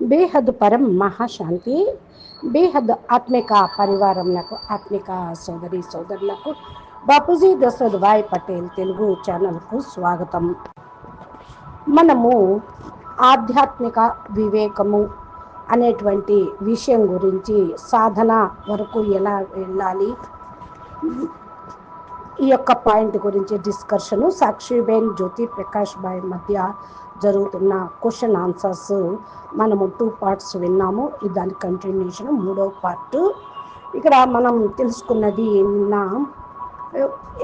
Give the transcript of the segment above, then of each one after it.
బేహద్ పరం మహాశాంతి బేహద్ ఆత్మిక పరివారంలకు ఆత్మిక సోదరి సోదరులకు బాపూజీ దశరథ్ భాయ్ పటేల్ తెలుగు ఛానల్కు స్వాగతం. మనము ఆధ్యాత్మిక వివేకము అనేటువంటి విషయం గురించి సాధన వరకు ఎలా వెళ్ళాలి? ఈ యొక్క పాయింట్ గురించి డిస్కషను సాక్షిబేన్ జ్యోతి ప్రకాష్ భాయ్ మధ్య జరుగుతున్న క్వశ్చన్ ఆన్సర్స్ మనము టూ పార్ట్స్ విన్నాము. ఇది దాని కంటిన్యూషన్ మూడో పార్ట్. ఇక్కడ మనం తెలుసుకున్నది నిన్న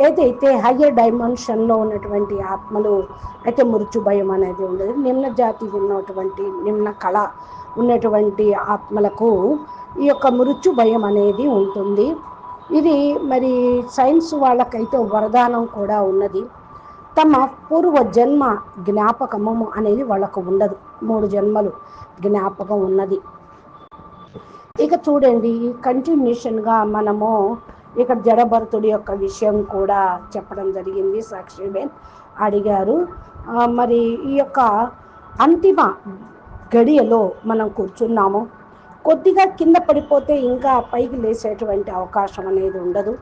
ఏదైతే హయ్యర్ డైమెన్షన్లో ఉన్నటువంటి ఆత్మలు అయితే మృత్యు భయం అనేది ఉండదు. నిమ్న జాతి ఉన్నటువంటి నిమ్న కళ ఉన్నటువంటి ఆత్మలకు ఈ యొక్క మృత్యు భయం అనేది ఉంటుంది. ఇది మరి సైన్స్ వాళ్ళకైతే వరదానం కూడా ఉన్నది. తమ పూర్వ జన్మ జ్ఞాపకము అనేది వాళ్ళకు ఉండదు. మూడు జన్మలు జ్ఞాపకం ఉన్నది. ఇక చూడండి కంటిన్యూషన్గా మనము ఇక్కడ జడభరతుడి యొక్క విషయం కూడా చెప్పడం జరిగింది. సాక్షిబేన్ అడిగారు. మరి ఈ యొక్క అంతిమ గడియలో మనం కూర్చున్నాము. కొద్దిగా కింద పడిపోతే ఇంకా పైకి లేసేటువంటి అవకాశం అనేది ఉండదు.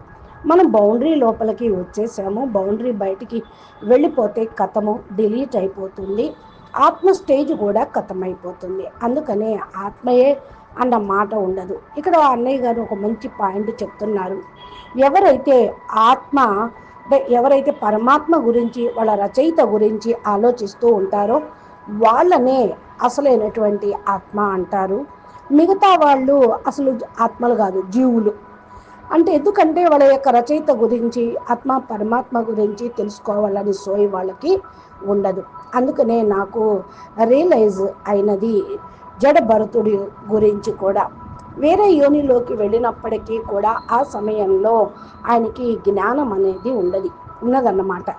మనం బౌండరీ లోపలికి వచ్చేసాము. బౌండరీ బయటికి వెళ్ళిపోతే కథము డిలీట్ అయిపోతుంది. ఆత్మ స్టేజ్ కూడా కథమైపోతుంది. అందుకనే ఆత్మయే అన్న మాట ఉండదు. ఇక్కడ అన్నయ్య గారు ఒక మంచి పాయింట్ చెప్తున్నారు. ఎవరైతే ఆత్మ అంటే ఎవరైతే పరమాత్మ గురించి వాళ్ళ రచయిత గురించి ఆలోచిస్తూ ఉంటారో వాళ్ళనే అసలైనటువంటి ఆత్మ అంటారు. మిగతా వాళ్ళు అసలు ఆత్మలు కాదు జీవులు. అంటే ఎందుకంటే వాళ్ళ యొక్క రచయిత గురించి ఆత్మ పరమాత్మ గురించి తెలుసుకోవాలని సోయి వాళ్ళకి ఉండదు. అందుకనే నాకు రియలైజ్ అయినది జడ భరతుడి గురించి కూడా. వేరే యోనిలోకి వెళ్ళినప్పటికీ కూడా ఆ సమయంలో ఆయనకి జ్ఞానం అనేది ఉండదు ఉన్నదన్నమాట.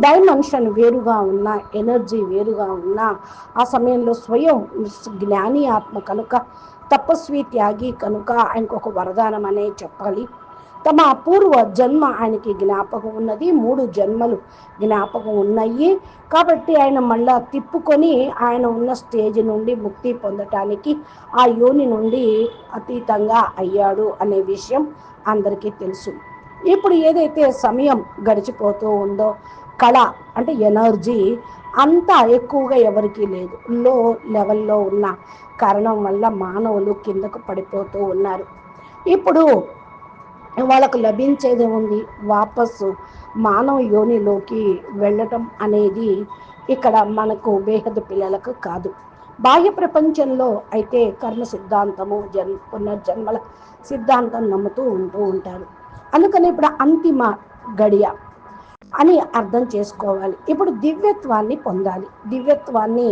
డైమెన్షన్ వేరుగా ఉన్న ఎనర్జీ వేరుగా ఉన్న ఆ సమయంలో స్వయం జ్ఞాని ఆత్మ కనుక తపస్వి త్యాగి కనుక ఆయనకు ఒక వరదానం అనే చెప్పాలి. తమ అపూర్వ జన్మ ఆయనకి జ్ఞాపకం ఉన్నది. మూడు జన్మలు జ్ఞాపకం ఉన్నాయి. కాబట్టి ఆయన మళ్ళా తిప్పుకొని ఆయన ఉన్న స్టేజ్ నుండి ముక్తి పొందటానికి ఆ యోని నుండి అతీతంగా అయ్యాడు అనే విషయం అందరికీ తెలుసు. ఇప్పుడు ఏదైతే సమయం గడిచిపోతూ ఉందో కళ అంటే ఎనర్జీ అంత ఎక్కువగా ఎవరికీ లేదు. లో లెవెల్లో ఉన్న కారణం వల్ల మానవులు కిందకు పడిపోతూ ఉన్నారు. ఇప్పుడు వాళ్ళకు లభించేది ఉంది. వాపస్సు మానవ యోనిలోకి వెళ్ళటం అనేది ఇక్కడ మనకు బేహద పిల్లలకు కాదు. బాహ్య ప్రపంచంలో అయితే కర్మ సిద్ధాంతము జన్ పునర్జన్మల సిద్ధాంతం నమ్ముతూ ఉంటూ ఉంటారు. అందుకని ఇప్పుడు అంతిమ గడియ అని అర్థం చేసుకోవాలి. ఇప్పుడు దివ్యత్వాన్ని పొందాలి. దివ్యత్వాన్ని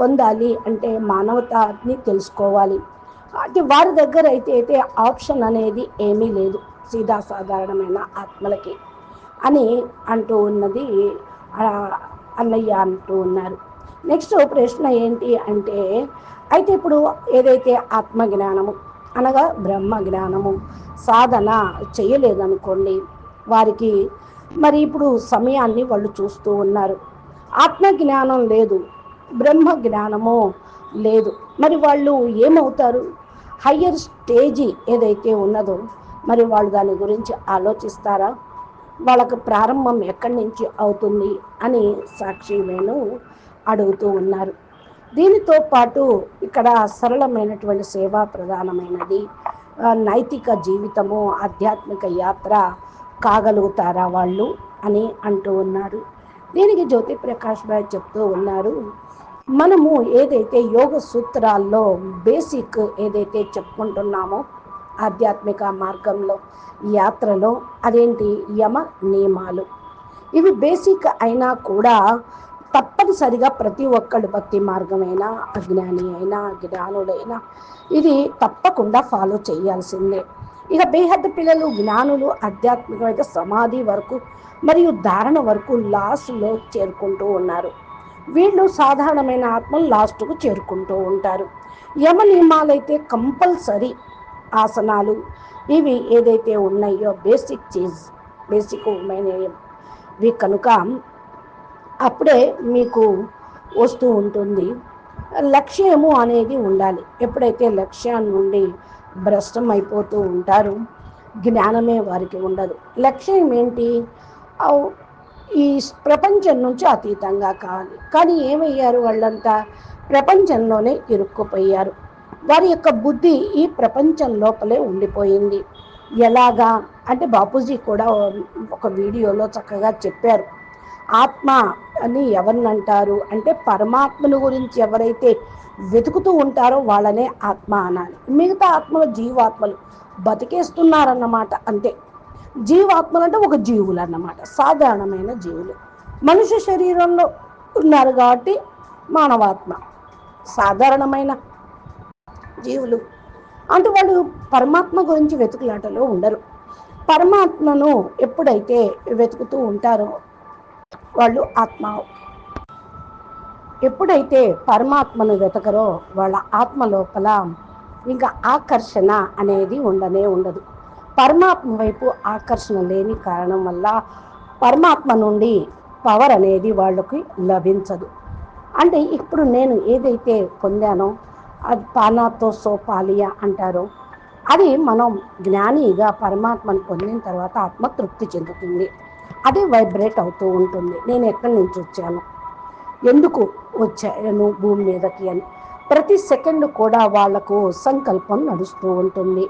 పొందాలి అంటే మానవతని తెలుసుకోవాలి. అంటే వారి దగ్గర అయితే అయితే ఆప్షన్ అనేది ఏమీ లేదు. సీదా సాధారణమైన ఆత్మలకి అని అంటూ ఉన్నది అన్నయ్య అంటూ ఉన్నారు. నెక్స్ట్ ప్రశ్న ఏంటి అంటే అయితే ఇప్పుడు ఏదైతే ఆత్మజ్ఞానము అనగా బ్రహ్మ జ్ఞానము సాధన చేయలేదనుకోండి వారికి మరి ఇప్పుడు సమయాన్ని వాళ్ళు చూస్తూ ఉన్నారు. ఆత్మ జ్ఞానం లేదు బ్రహ్మ జ్ఞానము లేదు. మరి వాళ్ళు ఏమవుతారు? హయ్యర్ స్టేజీ ఏదైతే ఉన్నదో మరి వాళ్ళు దాని గురించి ఆలోచిస్తారా? వాళ్ళకు ప్రారంభం ఎక్కడి నుంచి అవుతుంది అని సాక్షి నేను అడుగుతూ ఉన్నారు. దీనితో పాటు ఇక్కడ సరళమైనటువంటి సేవా ప్రధానమైనది నైతిక జీవితము ఆధ్యాత్మిక యాత్ర కాగలుగుతారా వాళ్ళు అని అంటూ ఉన్నారు. దీనికి జ్యోతి ప్రకాష్ రాయ్ చెప్తూ ఉన్నారు మనము ఏదైతే యోగ సూత్రాల్లో బేసిక్ ఏదైతే చెప్పుకుంటున్నామో ఆధ్యాత్మిక మార్గంలో యాత్రలో అదేంటి? యమ నియమాలు. ఇవి బేసిక్ అయినా కూడా తప్పనిసరిగా ప్రతి ఒక్కడు భక్తి మార్గమైనా అజ్ఞాని అయినా జ్ఞానుడైనా ఇది తప్పకుండా ఫాలో చేయాల్సిందే. ఇక బేహద్దు పిల్లలు జ్ఞానులు ఆధ్యాత్మికమైన సమాధి వరకు మరియు ధారణ వరకు లాస్ట్లో చేరుకుంటూ ఉన్నారు. వీళ్ళు సాధారణమైన ఆత్మలు లాస్ట్కు చేరుకుంటూ ఉంటారు. యమ నియమాలైతే కంపల్సరీ ఆసనాలు. ఇవి ఏదైతే ఉన్నాయో బేసిక్ చీజ్ బేసిక్ ఇవి కనుక అప్పుడే మీకు వస్తూ ఉంటుంది. లక్ష్యము అనేది ఉండాలి. ఎప్పుడైతే లక్ష్యాన్ని నుండి భ్రష్టం అయిపోతూ ఉంటారు. జ్ఞానమే వారికి ఉండదు. లక్ష్యం ఏంటి? ఈ ప్రపంచం నుంచి అతీతంగా కావాలి కానీ ఏమయ్యారు వాళ్ళంతా? ప్రపంచంలోనే ఇరుక్కుపోయారు. వారి యొక్క బుద్ధి ఈ ప్రపంచం లోపలే ఉండిపోయింది. ఎలాగా? అంటే బాపూజీ కూడా ఒక వీడియోలో చక్కగా చెప్పారు. ఆత్మ అని ఎవరిని అంటారు? అంటే పరమాత్మను గురించి ఎవరైతే వెతుకుతూ ఉంటారో వాళ్ళనే ఆత్మ అనాలి. మిగతా ఆత్మలు జీవాత్మలు. బతికేస్తున్నారన్నమాట అంతే. జీవాత్మలు అంటే ఒక జీవులు అన్నమాట సాధారణమైన జీవులు. మనిషి శరీరంలో ఉన్నారు కాబట్టి మానవాత్మ. సాధారణమైన జీవులు. అంటే వాళ్ళు పరమాత్మ గురించి వెతుకులాటలో ఉండరు. పరమాత్మను ఎప్పుడైతే వెతుకుతూ ఉంటారో వాళ్ళు ఆత్మ ఎప్పుడైతే పరమాత్మను వెతకరో వాళ్ళ ఆత్మ లోపల ఇంకా ఆకర్షణ అనేది ఉండనే ఉండదు. పరమాత్మ వైపు ఆకర్షణ లేని కారణం వల్ల పరమాత్మ నుండి పవర్ అనేది వాళ్ళకి లభించదు. అంటే ఇప్పుడు నేను ఏదైతే పొందానో అది పానాతో సోపాలియా అంటారో. అది మనం జ్ఞానిగా పరమాత్మను పొందిన తర్వాత ఆత్మ తృప్తి చెందుతుంది. అదే వైబ్రేట్ అవుతూ ఉంటుంది. నేను ఎక్కడి నుంచి వచ్చాను? ఎందుకు వచ్చాను భూమి మీదకి అని. ప్రతి సెకండ్ కూడా వాళ్ళకు సంకల్పం నడుస్తూ ఉంటుంది.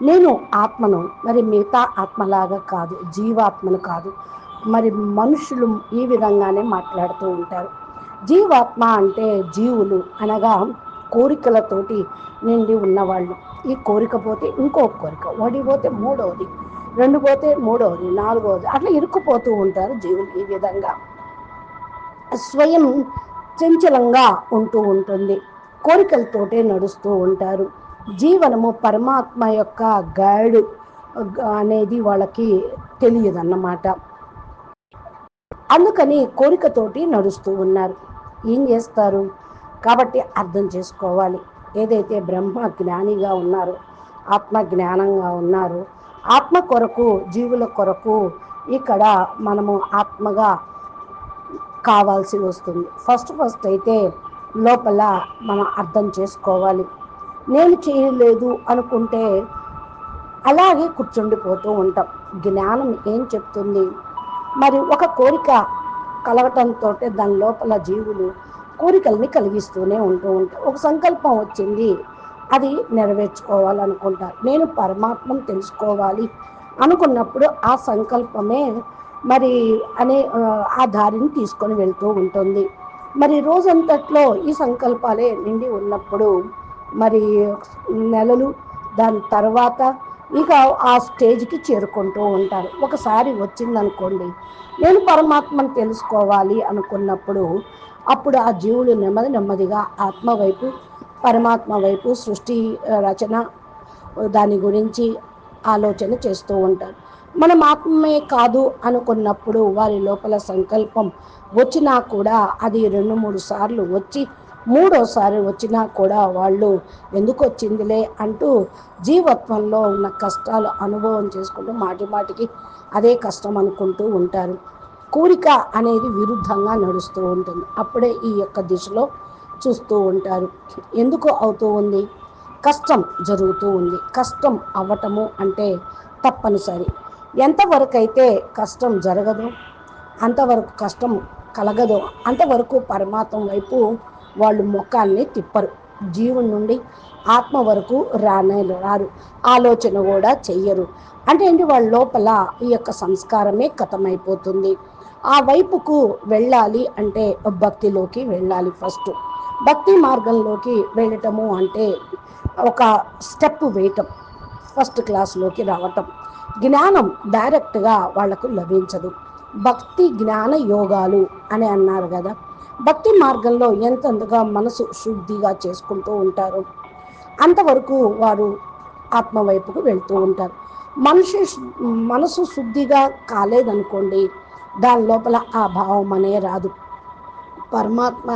నేను ఆత్మను మరి మిగతా ఆత్మలాగా కాదు జీవాత్మను కాదు మరి మనుషులు ఈ విధంగానే మాట్లాడుతూ ఉంటారు. జీవాత్మ అంటే జీవులు అనగా కోరికలతోటి నిండి ఉన్నవాళ్ళు. ఈ కోరిక పోతే ఇంకో కోరిక ఓడిపోతే మూడవది రెండు పోతే మూడవది నాలుగవది అట్లా ఇరుక్కుపోతూ ఉంటారు జీవులు ఈ విధంగా. స్వయం చంచలంగా ఉంటూ ఉంటుంది. కోరికలతోటే నడుస్తూ ఉంటారు. జీవనము పరమాత్మ యొక్క గైడ్ అనేది వాళ్ళకి తెలియదు అన్నమాట అందుకని కోరికతోటి నడుస్తూ ఉన్నారు. ఏం చేస్తారు? కాబట్టి అర్థం చేసుకోవాలి. ఏదైతే బ్రహ్మ జ్ఞానిగా ఉన్నారో ఆత్మ జ్ఞానంగా ఉన్నారో ఆత్మ కొరకు జీవుల కొరకు ఇక్కడ మనము ఆత్మగా కావాల్సి వస్తుంది. ఫస్ట్ ఫస్ట్ అయితే లోపల మనం అర్థం చేసుకోవాలి. నేను చేయలేదు అనుకుంటే అలాగే కూర్చుండిపోతూ ఉంటాం. జ్ఞానం ఏం చెప్తుంది? మరి ఒక కోరిక కలగటంతో దాని లోపల జీవులు కోరికల్ని కలిగిస్తూనే ఉంటూ ఉంటాయి ఒక సంకల్పం వచ్చింది అది నెరవేర్చుకోవాలనుకుంటారు నేను పరమాత్మను తెలుసుకోవాలి అనుకున్నప్పుడు ఆ సంకల్పమే మరి అనే ఆ, దారిని తీసుకొని వెళ్తూ ఉంటుంది. మరి రోజంతట్లో ఈ సంకల్పాలే నిండి ఉన్నప్పుడు మరి నెలలు దాని తర్వాత ఇక ఆ స్టేజ్కి చేరుకుంటూ ఉంటారు. ఒకసారి వచ్చిందనుకోండి నేను పరమాత్మను తెలుసుకోవాలి అనుకున్నప్పుడు అప్పుడు ఆ జీవులు నెమ్మది నెమ్మదిగా ఆత్మ వైపు పరమాత్మ వైపు సృష్టి రచన దాని గురించి ఆలోచన చేస్తూ ఉంటారు. మనం ఆత్మే కాదు అనుకున్నప్పుడు వారి లోపల సంకల్పం వచ్చినా కూడా అది రెండు మూడు సార్లు వచ్చి మూడోసారి వచ్చినా కూడా వాళ్ళు ఎందుకు వచ్చిందిలే అంటూ జీవత్వంలో ఉన్న కష్టాలు అనుభవం చేసుకుంటూ మాటి మాటికి అదే కష్టం అనుకుంటూ ఉంటారు. కోరిక అనేది విరుద్ధంగా నడుస్తూ ఉంటుంది. అప్పుడే ఈ యొక్క దిశలో చూస్తూ ఉంటారు. ఎందుకు అవుతూ ఉంది? కష్టం జరుగుతూ ఉంది. కష్టం అవ్వటము అంటే తప్పనిసరి. ఎంతవరకు అయితే కష్టం జరగదు అంతవరకు కష్టం కలగదు అంతవరకు పరమాత్మ వైపు వాళ్ళు ముఖాన్ని తిప్పరు. జీవుని నుండి ఆత్మ వరకు రానే రారు. ఆలోచన కూడా చెయ్యరు. అంటే ఏంటి? వాళ్ళ లోపల ఈ యొక్క సంస్కారమే కథమైపోతుంది. ఆ వైపుకు వెళ్ళాలి అంటే భక్తిలోకి వెళ్ళాలి ఫస్ట్. భక్తి మార్గంలోకి వెళ్ళటము అంటే ఒక స్టెప్ వేయటం ఫస్ట్ క్లాస్లోకి రావటం. జ్ఞానం డైరెక్ట్గా వాళ్ళకు లభించదు. భక్తి జ్ఞాన యోగాలు అని అన్నారు కదా. భక్తి మార్గంలో ఎంతగా మనసు శుద్ధిగా చేసుకుంటూ ఉంటారు అంతవరకు వారు ఆత్మ వైపుకు వెళ్తూ ఉంటారు. మనిషి మనసు శుద్ధిగా కాలేదనుకోండి దాని లోపల ఆ భావం అనే రాదు. పరమాత్మ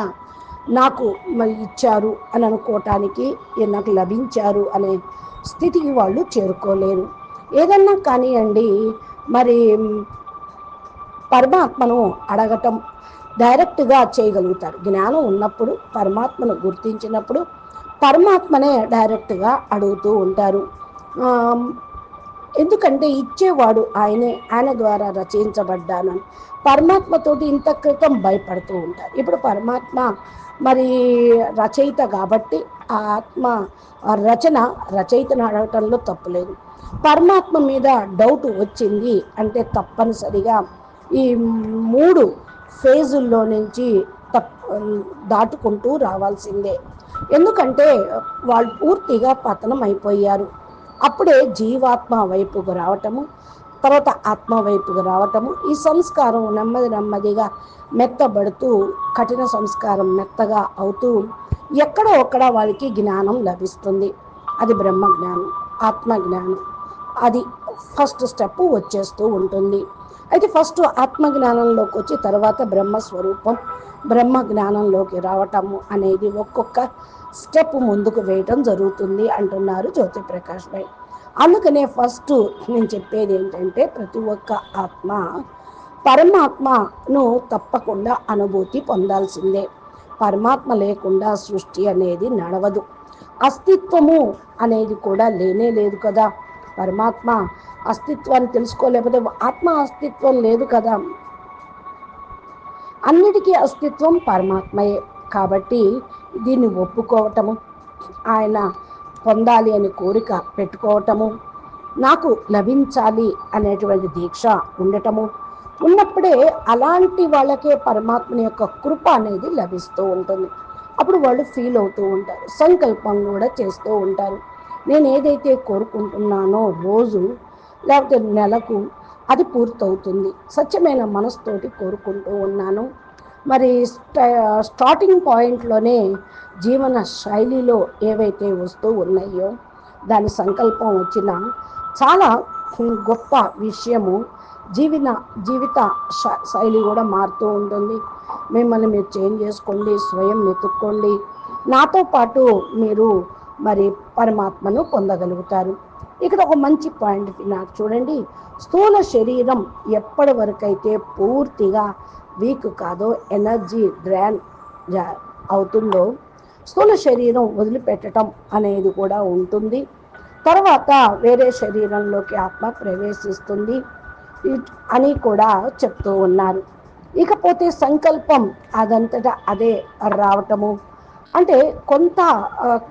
నాకు మరి ఇచ్చారు అని అనుకోవటానికి నాకు లభించారు అనే స్థితికి వాళ్ళు చేరుకోలేరు. ఏదన్నా కానివ్వండి మరి పరమాత్మను అడగటం డైరెక్ట్గా చేయగలుగుతారు. జ్ఞానం ఉన్నప్పుడు పరమాత్మను గుర్తించినప్పుడు పరమాత్మనే డైరెక్ట్గా అడుగుతూ ఉంటారు. ఎందుకంటే ఇచ్చేవాడు ఆయనే ఆయన ద్వారా రచయించబడ్డాను పరమాత్మతోటి ఇంత క్రితం భయపడుతూ ఉంటారు. ఇప్పుడు పరమాత్మ మరి రచయిత కాబట్టి ఆ ఆత్మ ఆ రచన రచయితను అడగటంలో తప్పులేదు. పరమాత్మ మీద డౌట్ వచ్చింది అంటే తప్పనిసరిగా ఈ మూడు ఫేజుల్లో నుంచి తప్ దాటుకుంటూ రావాల్సిందే. ఎందుకంటే వాళ్ళు పూర్తిగా పతనం అయిపోయారు అప్పుడే జీవాత్మ వైపుకు రావటము తర్వాత ఆత్మ వైపుకు రావటము. ఈ సంస్కారం నెమ్మది నెమ్మదిగా మెత్తబడుతూ కఠిన సంస్కారం మెత్తగా అవుతూ ఎక్కడో ఒక్కడ వాళ్ళకి జ్ఞానం లభిస్తుంది. అది బ్రహ్మ జ్ఞానం ఆత్మ జ్ఞానం. అది ఫస్ట్ స్టెప్ వచ్చేస్తూ ఉంటుంది. అయితే ఫస్ట్ ఆత్మ జ్ఞానంలోకి వచ్చి తర్వాత బ్రహ్మస్వరూపం బ్రహ్మ జ్ఞానంలోకి రావటము అనేది ఒక్కొక్క స్టెప్ ముందుకు వేయటం జరుగుతుంది అంటున్నారు జ్యోతి ప్రకాష్ భాయ్ అందుకనే ఫస్ట్ నేను చెప్పేది ఏంటంటే ప్రతి ఒక్క ఆత్మ పరమాత్మను తప్పకుండా అనుభూతి పొందాల్సిందే. పరమాత్మ లేకుండా సృష్టి అనేది నడవదు. అస్తిత్వము అనేది కూడా లేనే లేదు కదా. పరమాత్మ అస్తిత్వాన్ని తెలుసుకోలేకపోతే ఆత్మ అస్తిత్వం లేదు కదా. అన్నిటికీ అస్తిత్వం పరమాత్మయే. కాబట్టి దీన్ని ఒప్పుకోవటము ఆయన పొందాలి అని కోరిక పెట్టుకోవటము నాకు లభించాలి అనేటువంటి దీక్ష ఉండటము ఉన్నప్పుడే అలాంటి వాళ్ళకే పరమాత్మని యొక్క కృప అనేది లభిస్తూ ఉంటుంది. అప్పుడు వాళ్ళు ఫీల్ అవుతూ ఉంటారు సంకల్పం కూడా చేస్తూ ఉంటారు. నేను ఏదైతే కోరుకుంటున్నానో రోజు లేకపోతే నెలకు అది పూర్తవుతుంది. సత్యమైన మనసుతోటి కోరుకుంటూ ఉన్నాను. మరి స్టార్టింగ్ పాయింట్లోనే జీవన శైలిలో ఏవైతే వస్తూ ఉన్నాయో దాని సంకల్పం వచ్చిన చాలా గొప్ప విషయము. జీవన జీవిత శ- శైలి కూడా మారుతూ ఉంటుంది. మిమ్మల్ని మీరు చేంజ్ చేసుకోండి స్వయం వెతుక్కోండి. నాతో పాటు మీరు మరి పరమాత్మను పొందగలుగుతారు. ఇక్కడ ఒక మంచి పాయింట్ నాకు చూడండి. స్థూల శరీరం ఎప్పటి వరకైతే పూర్తిగా వీక్ కాదో ఎనర్జీ డ్రాన్ అవుతుందో స్థూల శరీరం వదిలిపెట్టడం అనేది కూడా ఉంటుంది. తర్వాత వేరే శరీరంలోకి ఆత్మ ప్రవేశిస్తుంది అని కూడా చెప్తూ ఉన్నారు. ఇకపోతే సంకల్పం అదంతటా అదే రావటము. అంటే కొంత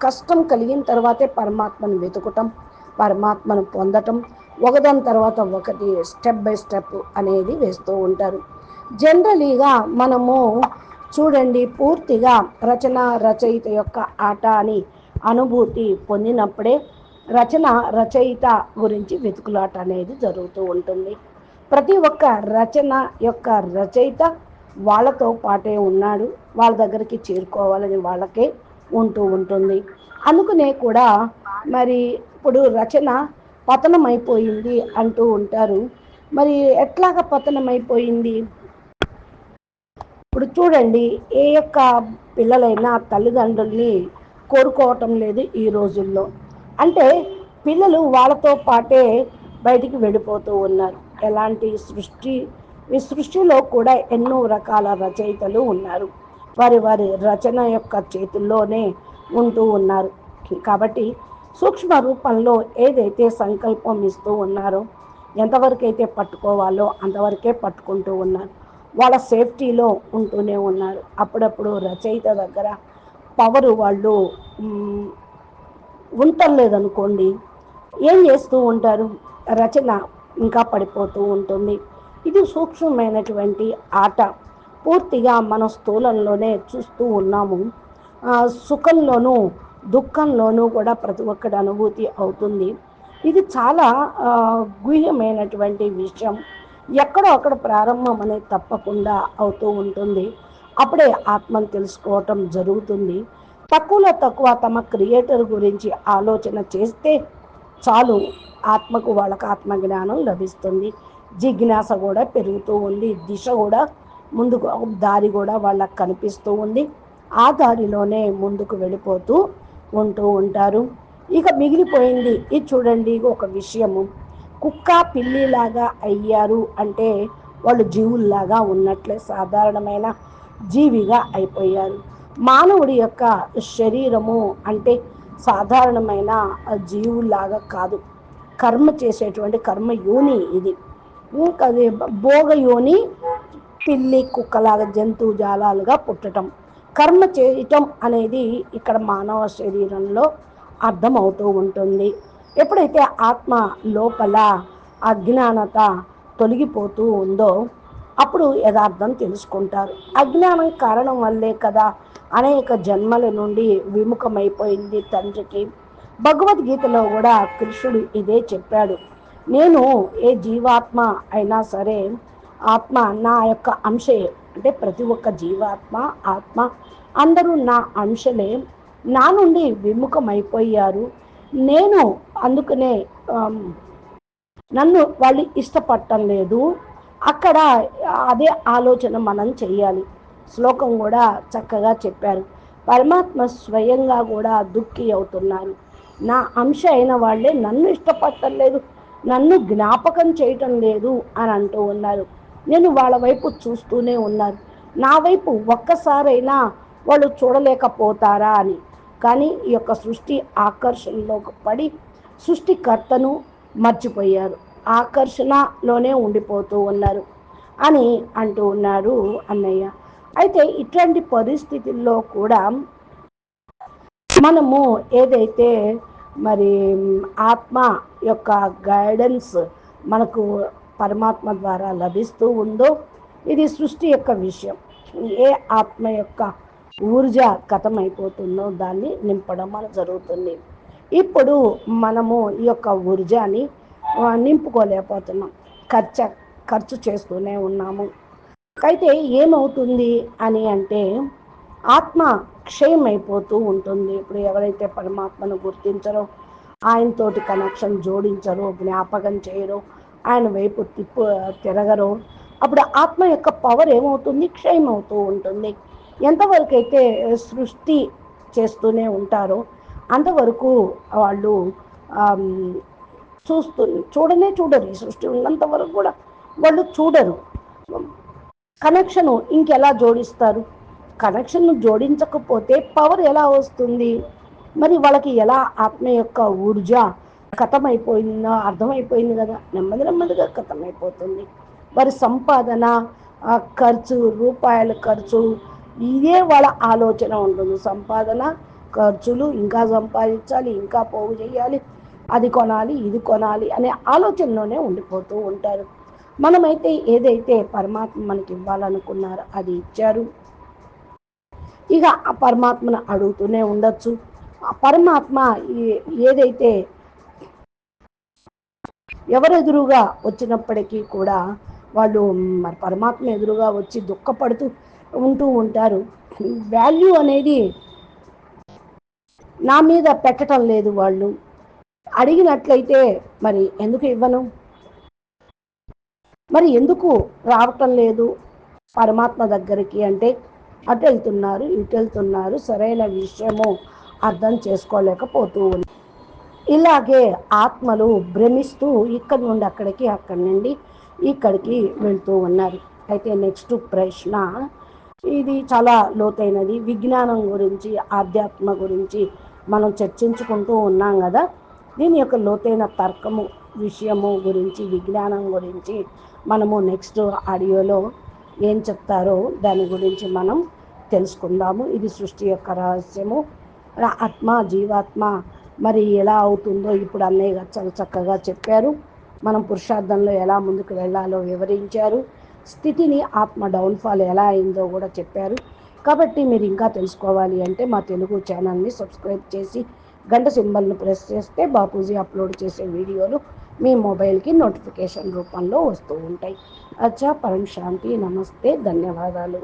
కష్టం కలిగిన తర్వాతే పరమాత్మను వెతుకటం పరమాత్మను పొందటం ఒకదాని తర్వాత ఒకటి స్టెప్ బై స్టెప్ అనేది వేస్తూ ఉంటారు. జనరలీగా మనము చూడండి పూర్తిగా రచన రచయిత యొక్క ఆట అని అనుభూతి పొందినప్పుడే రచన రచయిత గురించి వెతుకులాట అనేది జరుగుతూ ఉంటుంది. ప్రతి ఒక్క రచన యొక్క రచయిత వాళ్ళతో పాటే ఉన్నాడు. వాళ్ళ దగ్గరికి చేరుకోవాలని వాళ్ళకే ఉంటూ ఉంటుంది. అందుకనే కూడా మరి ఇప్పుడు రచన పతనమైపోయింది అంటూ ఉంటారు. మరి ఎట్లాగా పతనం అయిపోయింది ఇప్పుడు చూడండి ఏ యొక్క పిల్లలైనా తల్లిదండ్రుల్ని కోరుకోవటం లేదు ఈ రోజుల్లో. అంటే పిల్లలు వాళ్ళతో పాటే బయటికి వెళ్ళిపోతూ ఉన్నారు. ఎలాంటి సృష్టి ఈ సృష్టిలో కూడా ఎన్నో రకాల రచయితలు ఉన్నారు. వారి వారి రచన యొక్క చేతుల్లోనే ఉంటూ ఉన్నారు. కాబట్టి సూక్ష్మ రూపంలో ఏదైతే సంకల్పం ఇస్తూ ఉన్నారో ఎంతవరకు అయితే పట్టుకోవాలో అంతవరకే పట్టుకుంటూ ఉన్నారు. వాళ్ళ సేఫ్టీలో ఉంటూనే ఉన్నారు. అప్పుడప్పుడు రచయిత దగ్గర పవరు వాళ్ళు ఉంటలేదనుకోండి ఏం చేస్తూ ఉంటారు? రచన ఇంకా పడిపోతూ ఉంటుంది. ఇది సూక్ష్మమైనటువంటి ఆట. పూర్తిగా మన స్థూలంలోనే చూస్తూ ఉన్నాము. సుఖంలోనూ దుఃఖంలోనూ కూడా ప్రతి ఒక్కటి అనుభూతి అవుతుంది. ఇది చాలా గుహ్యమైనటువంటి విషయం. ఎక్కడో అక్కడ ప్రారంభం అనేది తప్పకుండా అవుతూ ఉంటుంది. అప్పుడే ఆత్మను తెలుసుకోవటం జరుగుతుంది. తక్కువలో తక్కువ తమ క్రియేటర్ గురించి ఆలోచన చేస్తే చాలు ఆత్మకు వాళ్ళకు ఆత్మ జ్ఞానం లభిస్తుంది. జిజ్ఞాస కూడా పెరుగుతూ ఉంది. దిశ కూడా ముందుకు దారి కూడా వాళ్ళకు కనిపిస్తూ ఉంది. ఆ దారిలోనే ముందుకు వెళ్ళిపోతూ ఉంటూ ఉంటారు. ఇక మిగిలిపోయింది. ఇది చూడండి ఒక విషయము. కుక్క పిల్లిలాగా అయ్యారు అంటే వాళ్ళు జీవుల్లాగా ఉన్నట్లే సాధారణమైన జీవిగా అయిపోయారు. మానవుడి యొక్క శరీరము అంటే సాధారణమైన జీవుల్లాగా కాదు. కర్మ చేసేటువంటి కర్మ యోని ఇది. అది భోగ యోని పిల్లి కుక్కలాగా జంతువు జాలాలుగా పుట్టడం కర్మ చేయటం అనేది ఇక్కడ మానవ శరీరంలో అర్థమవుతూ ఉంటుంది. ఎప్పుడైతే ఆత్మ లోపల అజ్ఞానత తొలగిపోతూ ఉందో అప్పుడు యథార్థం తెలుసుకుంటారు. అజ్ఞానం కారణం వల్లే కదా అనేక జన్మల నుండి విముఖమైపోయింది తండ్రికి. భగవద్గీతలో కూడా కృష్ణుడు ఇదే చెప్పాడు. నేను ఏ జీవాత్మ అయినా సరే ఆత్మ నా యొక్క అంశే అంటే ప్రతి ఒక్క జీవాత్మ ఆత్మ అందరూ నా అంశలే. నా నుండి విముఖమైపోయారు. నేను అందుకనే నన్ను వాళ్ళు ఇష్టపడటం లేదు. అక్కడ అదే ఆలోచన మనం చెయ్యాలి. శ్లోకం కూడా చక్కగా చెప్పారు. పరమాత్మ స్వయంగా కూడా దుఃఖి అవుతున్నారు. నా అంశ అయిన వాళ్ళే నన్ను ఇష్టపడటం లేదు నన్ను జ్ఞాపకం చేయటం లేదు అని అంటూ ఉన్నారు. నేను వాళ్ళ వైపు చూస్తూనే ఉన్నారు. నా వైపు ఒక్కసారైనా వాళ్ళు చూడలేకపోతారా అని. కానీ ఈ యొక్క సృష్టి ఆకర్షణలోకి పడి సృష్టికర్తను మర్చిపోయారు. ఆకర్షణలోనే ఉండిపోతూ ఉన్నారు అని అంటూ ఉన్నారు అన్నయ్య. అయితే ఇట్లాంటి పరిస్థితుల్లో కూడా మనము ఏదైతే మరి ఆత్మ యొక్క గైడెన్స్ మనకు పరమాత్మ ద్వారా లభిస్తూ ఉందో ఇది సృష్టి యొక్క విషయం. ఏ ఆత్మ యొక్క ఊర్జ కథమైపోతుందో దాన్ని నింపడం మన జరుగుతుంది. ఇప్పుడు మనము ఈ యొక్క ఊర్జాని నింపుకోలేకపోతున్నాం. ఖర్చు ఖర్చు చేస్తూనే ఉన్నాము. అయితే ఏమవుతుంది అని అంటే ఆత్మ క్షయం అయిపోతూ ఉంటుంది. ఇప్పుడు ఎవరైతే పరమాత్మను గుర్తించరో ఆయనతోటి కనెక్షన్ జోడించరో జ్ఞాపకం చేయరో ఆయన వైపు తిప్పు తిరగరు అప్పుడు ఆత్మ యొక్క పవర్ ఏమవుతుంది? క్షయం అవుతూ ఉంటుంది. ఎంతవరకు అయితే సృష్టి చేస్తూనే ఉంటారో అంతవరకు వాళ్ళు చూస్తూ చూడనే చూడరు ఈ సృష్టి ఉన్నంత వరకు కూడా వాళ్ళు చూడరు. కనెక్షను ఇంకెలా జోడిస్తారు? కనెక్షన్ను జోడించకపోతే పవర్ ఎలా వస్తుంది? మరి వాళ్ళకి ఎలా ఆత్మ యొక్క ఊర్జ కథమైపోయిందో అర్థమైపోయింది కదా నెమ్మది నెమ్మదిగా కథమైపోతుంది. వారి సంపాదన ఖర్చు రూపాయల ఖర్చు ఇదే వాళ్ళ ఆలోచన ఉంటుంది. సంపాదన ఖర్చులు ఇంకా సంపాదించాలి ఇంకా పోగు చేయాలి. అది కొనాలి ఇది కొనాలి అనే ఆలోచనలోనే ఉండిపోతూ ఉంటారు. మనమైతే ఏదైతే పరమాత్మ మనకి ఇవ్వాలనుకున్నారో అది ఇచ్చారు. ఇక ఆ పరమాత్మను అడుగుతూనే ఉండొచ్చు. ఆ పరమాత్మ ఏదైతే ఎవరెదురుగా వచ్చినప్పటికీ కూడా వాళ్ళు మరి పరమాత్మ ఎదురుగా వచ్చి దుఃఖపడుతూ ఉంటూ ఉంటారు. వాల్యూ అనేది నా మీద పెట్టడం లేదు వాళ్ళు. అడిగినట్లయితే మరి ఎందుకు ఇవ్వను? మరి ఎందుకు రావటం లేదు? పరమాత్మ దగ్గరికి అంటే అటు వెళ్తున్నారు ఇటు వెళ్తున్నారు. సరైన విషయము అర్థం చేసుకోలేకపోతూ ఉంది ఇలాగే ఆత్మలు భ్రమిస్తూ ఇక్కడి నుండి అక్కడికి అక్కడి నుండి ఇక్కడికి వెళ్తూ ఉన్నారు. అయితే నెక్స్ట్ ప్రశ్న ఇది చాలా లోతైనది. విజ్ఞానం గురించి ఆధ్యాత్మ గురించి మనం చర్చించుకుంటూ ఉన్నాం కదా. దీని యొక్క లోతైన తర్కము విషయము గురించి విజ్ఞానం గురించి మనము నెక్స్ట్ ఆడియోలో ఏం చెప్తారో దాని గురించి మనం తెలుసుకుందాము. ఇది సృష్టి యొక్క రహస్యము. ఆత్మ జీవాత్మ మరి ఎలా అవుతుందో ఇప్పుడు అన్నయ్య చాలా చక్కగా చెప్పారు. మనం పురుషార్థంలో ఎలా ముందుకు వెళ్ళాలో వివరించారు. స్థితిని ఆత్మ డౌన్ఫాల్ ఎలా అయిందో కూడా చెప్పారు. కాబట్టి మీరు ఇంకా తెలుసుకోవాలి అంటే మా తెలుగు ఛానల్ని సబ్స్క్రైబ్ చేసి గంట సింబల్ను ప్రెస్ చేస్తే బాపూజీ అప్లోడ్ చేసే వీడియోలు మీ మొబైల్కి నోటిఫికేషన్ రూపంలో వస్తూ ఉంటాయి. అచ్చా పరం శాంతి నమస్తే ధన్యవాదాలు.